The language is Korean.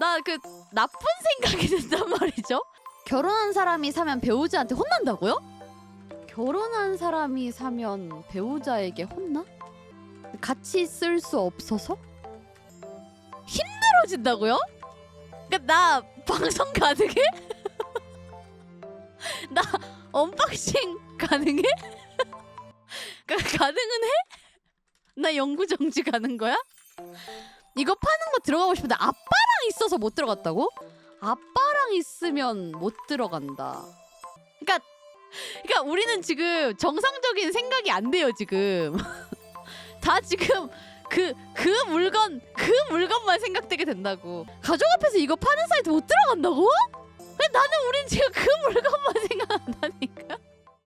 나 그 나쁜 생각이 든단 말이죠. 결혼한 사람이 사면 배우자한테 혼난다고요? 결혼한 사람이 사면 배우자에게 혼나? 같이 쓸 수 없어서? 힘들어진다고요? 그니까 나 방송 가능해? 나 언박싱 가능해? 가, 가능은 해? 나 영구 정지 가는 거야? 이거 파는 거 들어가고 싶은데 아빠랑 있어서 못 들어갔다고? 아빠랑 있으면 못 들어간다. 그러니까 그러니까 우리는 지금 정상적인 생각이 안 돼요 지금. 다 지금 그 그 물건 그 물건만 생각되게 된다고. 가족 앞에서 이거 파는 사이트 못 들어간다고? 나는 우린 지금 그 물건만.